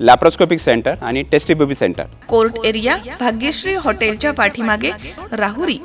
Laparoscopic centre आणि test tube baby centre court area Bhagyashree हॉटेलच्या पाठीमागे राहुरी.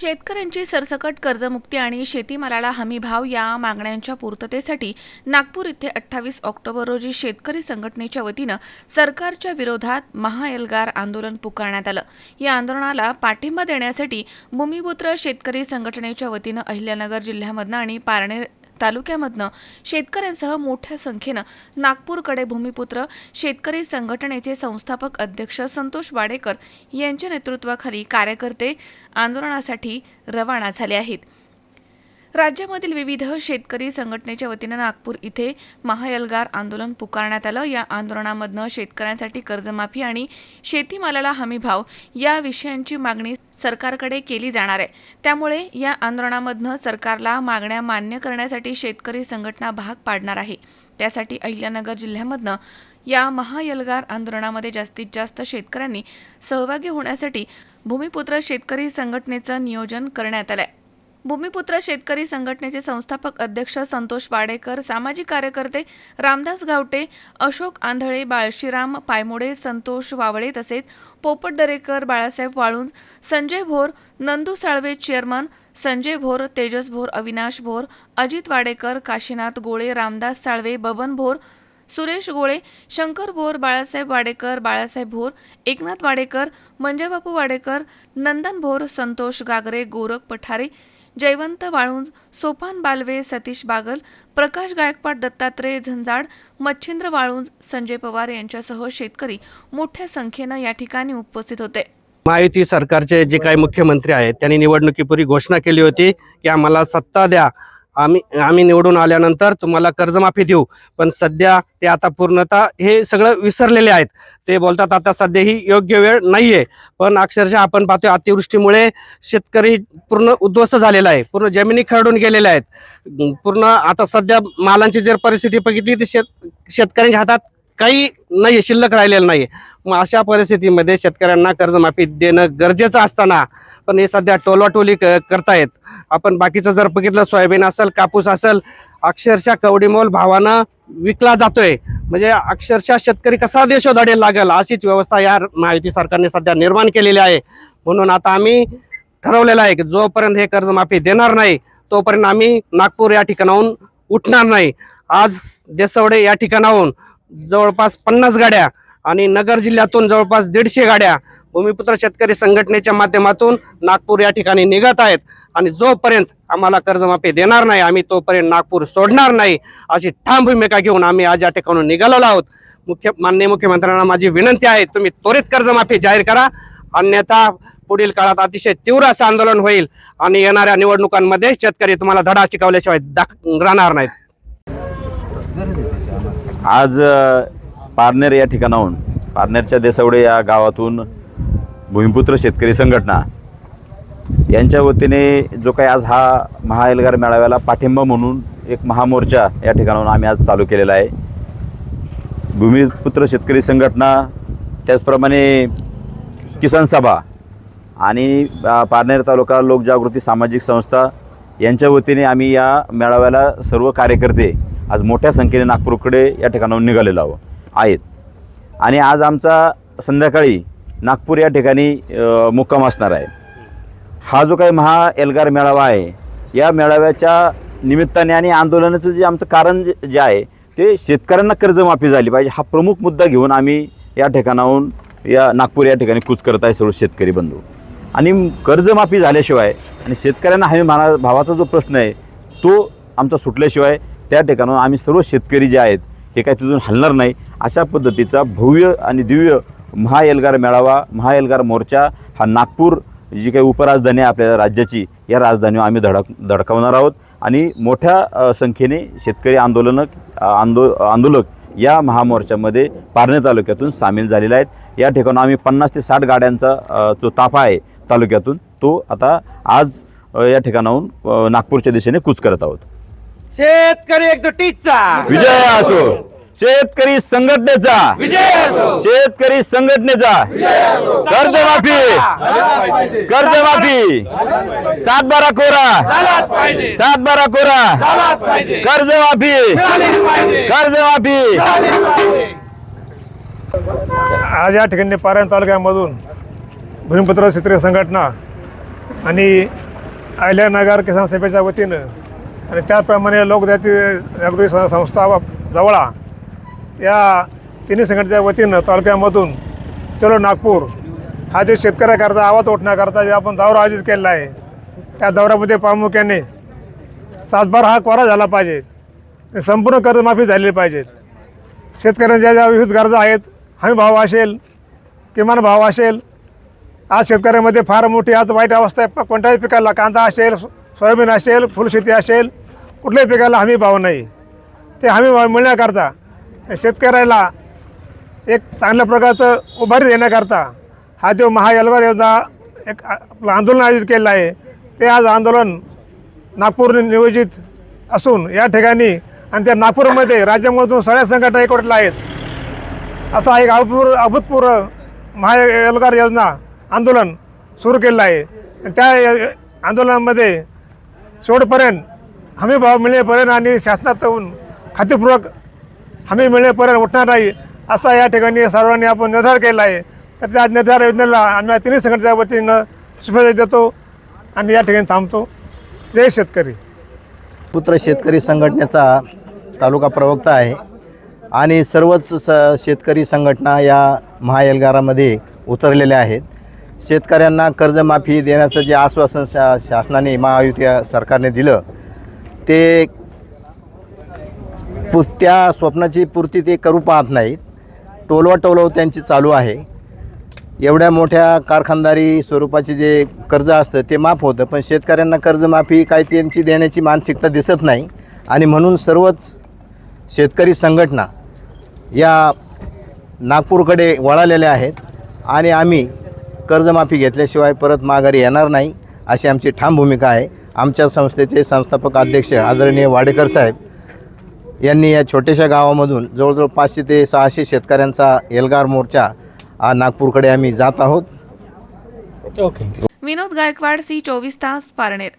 शेतकऱ्यांची सरसकट कर्जमुक्ती आणि शेतीमालाला हमी भाव या मागण्यांच्या पूर्ततेसाठी नागपूर इथे अठ्ठावीस ऑक्टोबर रोजी शेतकरी संघटनेच्या वतीनं सरकारच्या विरोधात महाएल्गार आंदोलन पुकारण्यात आलं. या आंदोलनाला पाठिंबा देण्यासाठी भूमिपुत्र शेतकरी संघटनेच्या वतीनं अहिल्यानगर जिल्ह्यामधनं आणि पारनेर तालुक्यामधनं शेतकऱ्यांसह मोठ्या संख्येनं नागपूरकडे भूमिपुत्र शेतकरी संघटनेचे संस्थापक अध्यक्ष संतोष वाडेकर यांच्या नेतृत्वाखाली कार्यकर्ते आंदोलनासाठी रवाना झाले आहेत. राज्यामधील विविध शेतकरी संघटनेच्या वतीनं नागपूर इथे महायलगार आंदोलन पुकारण्यात आलं. या आंदोलनामधनं शेतकऱ्यांसाठी कर्जमाफी आणि शेतीमालाला हमीभाव या विषयांची मागणी सरकारकडे केली जाणार आहे. त्यामुळे या आंदोलनामधनं सरकारला मागण्या मान्य करण्यासाठी शेतकरी संघटना भाग पाडणार आहे. त्यासाठी अहिल्यानगर जिल्ह्यामधनं या महायलगार आंदोलनामध्ये जास्तीत जास्त शेतकऱ्यांनी सहभागी होण्यासाठी भूमिपुत्र शेतकरी संघटनेचं नियोजन करण्यात आलं आहे भूमिपुत्र शेतकरी संघटनेचे संस्थापक अध्यक्ष संतोष वाडेकर सामाजिक कार्यकर्ते रामदास गावटे अशोक आंधळे बाळशीराम पायमोडे संतोष वावळे तसेच पोपट दरेकर बाळासाहेब वाळुंज संजय भोर नंदू साळवे चेअरमन संजय भोर तेजस भोर अविनाश भोर अजित वाडेकर काशीनाथ गोळे रामदास साळवे बबन भोर सुरेश गोळे शंकर भोर बाळासाहेब वाडेकर बाळासाहेब भोर एकनाथ वाडेकर मंजाबापू वाडेकर नंदन भोर संतोष गागरे गोरख पठारे जयवंत वाळुंज सोपान बालवे सतीश बागल प्रकाश गायकवाड दत्तात्रय झंजाड मच्छिंद्र वाळुंज संजय पवार यांच्यासह शेतकरी मोठ्या संख्येनं या ठिकाणी उपस्थित होते. महायुती सरकारचे जे काही मुख्यमंत्री आहेत त्यांनी निवडणुकीपूर्वी घोषणा केली होती की आम्हाला सत्ता द्या. आम्ही आम्ही निवडून आल्यानंतर तुम्हाला कर्जमाफी देऊ. पण सध्या ते आता पूर्णतः हे सगळं विसरलेले आहेत. ते बोलतात आता सध्या ही योग्य वेळ नाही आहे पण अक्षरशः आपण पाहतोय अतिवृष्टीमुळे शेतकरी पूर्ण उद्ध्वस्त झालेला आहे. पूर्ण जमिनी खरडून गेलेल्या आहेत. पूर्ण आता सध्या मालांची जर परिस्थिती बघितली तर शेत शेतकऱ्यांच्या हातात काही नाही शिल्लक राहिलेलं नाही मग अशा परिस्थितीमध्ये शेतकऱ्यांना कर्जमाफी देणं गरजेचं असताना पण हे सध्या टोलाटोली क करतायत. आपण बाकीचं जर बघितलं सोयाबीन असेल कापूस असेल अक्षरशः कवडीमोल भावानं विकला जातोय. म्हणजे अक्षरशः शेतकरी कसा देशोधाडे लागेल अशीच व्यवस्था या माहिती सरकारने सध्या निर्माण केलेली आहे. म्हणून आता आम्ही ठरवलेलं आहे की जोपर्यंत हे कर्जमाफी देणार नाही तोपर्यंत आम्ही नागपूर या ठिकाणाहून उठणार नाही. आज देसवडे या ठिकाणाहून जवळपास पन्नास गाड्या आणि नगर जिल्ह्यातून जवळपास दीडशे गाड्या भूमिपुत्र शेतकरी संघटनेच्या माध्यमातून नागपूर या ठिकाणी निघत आहेत. आणि जोपर्यंत आम्हाला कर्जमाफी देणार नाही आम्ही तोपर्यंत नागपूर सोडणार नाही अशी ठाम भूमिका घेऊन आम्ही आज या ठिकाणून निघालेलो आहोत. मुख्य माननीय मुख्यमंत्र्यांना माझी विनंती आहे तुम्ही त्वरित कर्जमाफी जाहीर करा. अन्यथा पुढील काळात अतिशय तीव्र असं आंदोलन होईल आणि येणाऱ्या निवडणुकांमध्ये शेतकरी तुम्हाला धडा शिकवल्याशिवाय दाख राहणार नाहीत. आज पारनेर या ठिकाणाहून पारनेरच्या देसवडे या गावातून भूमिपुत्र शेतकरी संघटना यांच्या वतीने जो काही आज हा महाएल्गार मेळाव्याला पाठिंबा म्हणून एक महामोर्चा या ठिकाणाहून आम्ही आज चालू केलेला आहे. भूमिपुत्र शेतकरी संघटना त्याचप्रमाणे किसान सभा आणि पारनेर तालुका लोकजागृती सामाजिक संस्था यांच्या वतीने आम्ही या मेळाव्याला सर्व कार्यकर्ते आज मोठ्या संख्येने नागपूरकडे या ठिकाणाहून निघालेलो आहो आहेत. आणि आज आमचा संध्याकाळी नागपूर या ठिकाणी मुक्काम असणार आहे. हा जो काही महा एल्गार मेळावा आहे या मेळाव्याच्या निमित्ताने आणि आंदोलनाचं जे आमचं कारण जे आहे ते शेतकऱ्यांना कर्जमाफी झाली पाहिजे. हा प्रमुख मुद्दा घेऊन आम्ही या ठिकाणाहून या नागपूर या ठिकाणी कूच करत आहे सर्व शेतकरी बंधू. आणि कर्जमाफी झाल्याशिवाय आणि शेतकऱ्यांना हमी म्हणा भावाचा जो प्रश्न आहे तो आमचा सुटल्याशिवाय त्या ठिकाणाहून आम्ही सर्व शेतकरी जे आहेत हे काही तिथून हलणार नाही. अशा पद्धतीचा भव्य आणि दिव्य महाएल्गार मेळावा महाएल्गार मोर्चा हा नागपूर जी काही उपराजधानी आहे आपल्या राज्याची या राजधानीवर आम्ही धडक धडकावणार आहोत. आणि मोठ्या संख्येने शेतकरी आंदोलनक आंदो आंदोलक या महामोर्चामध्ये पारणे तालुक्यातून सामील झालेले आहेत. या ठिकाणी आम्ही पन्नास ते साठ गाड्यांचा जो ताफा आहे तालुक्यातून तो आता आज या ठिकाणाहून नागपूरच्या दिशेने कूच करत आहोत. शेतकरी एकजुटीचा विजय असो. शेतकरी संघटनेचा. विजय शेतकरी संघटनेचा. कर्जमाफी. कर्जमाफी. सात बारा कोरा. सात बारा कोरा. कर्जमाफी. कर्जमाफी. आज या ठिकाणी पारायण तालुक्यामधून भूमिपुत्र शेतकरी संघटना आणि अहिल्यानगर किसान सभेच्या वतीनं आणि त्याचप्रमाणे लोकजाती जागृती संस्था जवळा या तिन्ही संघटनेच्या वतीनं तालुक्यामधून चलो नागपूर हा जे शेतकऱ्याकरता आवाज उठण्याकरता जे आपण दौरा आयोजित केलेला आहे त्या दौऱ्यामध्ये प्रामुख्याने तासभर हा कोरा झाला पाहिजे. संपूर्ण कर्जमाफी झालेली पाहिजे. शेतकऱ्यांच्या ज्या विविध गरजा आहेत हमी भाव असेल किमान भाव असेल आज शेतकऱ्यामध्ये फार मोठी आज वाईट अवस्था आहे. कोणत्याही पिकाला कांदा असेल सोयाबीन असेल फुलशेती असेल कुठल्याही पिकाला हमी भाव नाही. ते हमी भाव मिळण्याकरता शेतकऱ्याला एक चांगल्या प्रकारचं उभारी देण्याकरता हा जो महायलवार योजना एक आपलं आंदोलन आयोजित केलेलं आहे ते आज आंदोलन नागपूर नियोजित असून या ठिकाणी आणि त्या नागपूरमध्ये राज्यामधून सगळ्या संघटना एकवटल्या आहेत. असा एक अभूतपूर्व अभूतपूर्व महायलगार योजना आंदोलन सुरू केलेलं आहे. त्या आंदोलनामध्ये सोडपर्यंत हमी भाव मिळेपर्यंत आणि शासनातून खातीपूर्वक हमी मिळेपर्यंत उठणार नाही असा या ठिकाणी सर्वांनी आपण निर्धार केला आहे. तर त्या निर्धार योजनेला आम्ही तिन्ही संघटनेच्या वतीनं शुभेच्छा देतो आणि या ठिकाणी थांबतो. जय शेतकरी. पुत्र शेतकरी संघटनेचा तालुका प्रवक्ता आहे आणि सर्वच स शेतकरी संघटना या महाएल्गारामध्ये उतरलेल्या आहेत. शेतकऱ्यांना कर्जमाफी देण्याचं जे आश्वासन शा शासनाने महायुती सरकारने दिलं ते पु त्या स्वप्नाची पूर्ती ते करू पाहत नाहीत. टोलवाटोलव त्यांची चालू आहे. एवढ्या मोठ्या कारखानदारी स्वरूपाचे जे कर्ज असतं ते माफ होतं पण शेतकऱ्यांना कर्जमाफी काही त्यांची देण्याची मानसिकता दिसत नाही. आणि म्हणून सर्वच शेतकरी संघटना या नागपूरकडे वळालेल्या आहेत. आणि आम्ही कर्जमाफी घेतल्याशिवाय परत माघारी येणार नाही अशी आमची ठाम भूमिका आहे. आमच्या संस्थेचे संस्थापक अध्यक्ष आदरणीय वाडेकर साहेब यांनी या छोट्याशा गावामधून जवळजवळ पाचशे ते सहाशे शेतकऱ्यांचा एल्गार मोर्चा आ, नागपूरकडे आम्ही जात आहोत. विनोद गायकवाड सी चोवीस तास पारनेर.